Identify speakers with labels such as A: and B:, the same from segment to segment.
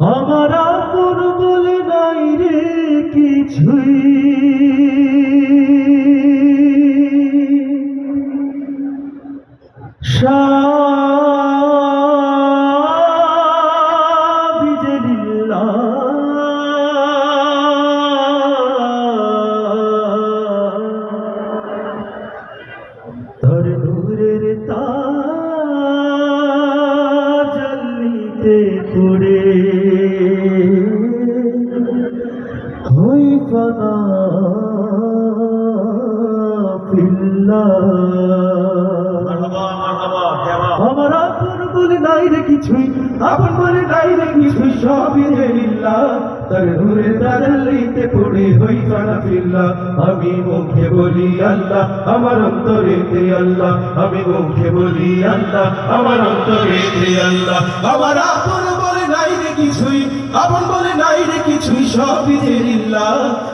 A: আমার আপন বলে নাই রে কিছুই। আমার আপন বলে নাই রে কিছুই আপন বলে নাই রে কিছুই সবই যে লিল্লা তার নূরের তাজলিতে পড়ে হই ফানা ফিল্লা আমি মুখে বলি আল্লাহ আমার অন্তরেতে আল্লাহ। আমি মুখে বলি আল্লাহ আমার অন্তরেতে আল্লাহ। আমার আপন বলে নাই রে কিছুই আপন বলে নাই রে কিছুই সবই যে লিল্লা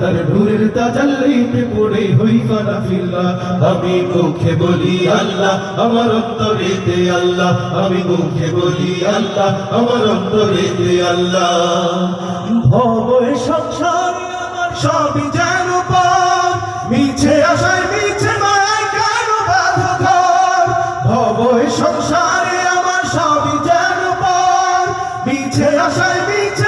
A: তার নূরের তাজলিতে পড়ে হই ফানা ফিল্লা আমি মুখে বলি আল্লাহ, আমার অন্তরেতে আল্লাহ। আমি মুখে বলি আল্লাহ, আমার অন্তরেতে আল্লাহ। ভবয় সংসারে আমার সবই যেন পার। মিছে আশায়, মিছে মায় কেন বাধা ঘর ভবয় সংসারে আমার সবই যেন পার। মিছে আশায়, মিছে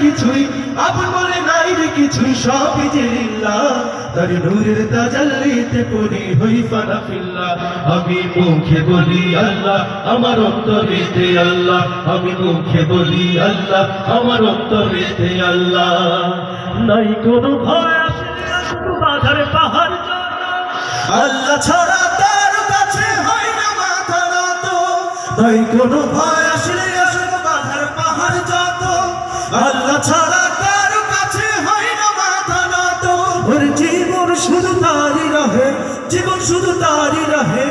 A: কিছুই, আপন বলে নাই রে কিছুই তার নূরের তাজাল্লিতে হই আমি মুখে বলি আল্লাহ, আমার অন্তরেতে আল্লাহ। আমি মুখে বলি আল্লাহ, আমার অন্তরেতে আল্লাহ। নাই কোনো ভয় বাধার পাহাড় আল্লাহ ছাড়া তার কাছে হয় না মাথা নাই কোনো ভয় আসলে জীবন শুধু তারই রহে, জীবন শুধু তারই রহে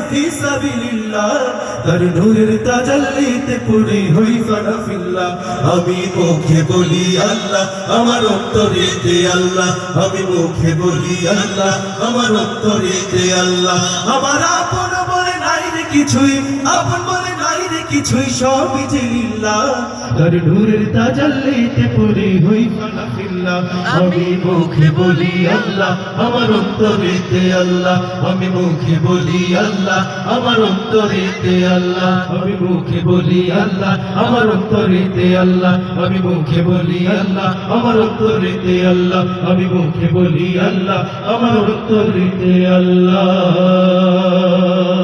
A: তার নূরের তাজাল্লিতে পুরি হই ফানাফিল্লাহ। আমি মুখে বলি আল্লাহ, আমার অন্তরেতে আল্লাহ। আমি মুখে বলি আল্লাহ, আমার অন্তরেতে আল্লাহ। আমার আপন কিছুই আপন বলে নাই রে কিছুই সবই যে লিল্লাহ তার নূরের তাজাল্লিতে পড়ে হই ফানা ফিল্লাহ আমি মুখে বলি আল্লাহ। আমার অন্তরেতে আল্লাহ। আমি মুখে বলি আল্লাহ আমার অন্তরেতে আল্লাহ। আমি মুখে বলি আল্লাহ আমার অন্তরেতে আল্লাহ। আমি মুখে বলি আল্লাহ আমার অন্তরেতে আল্লাহ। আমি মুখে বলি আল্লাহ আমার অন্তরেতে আল্লাহ।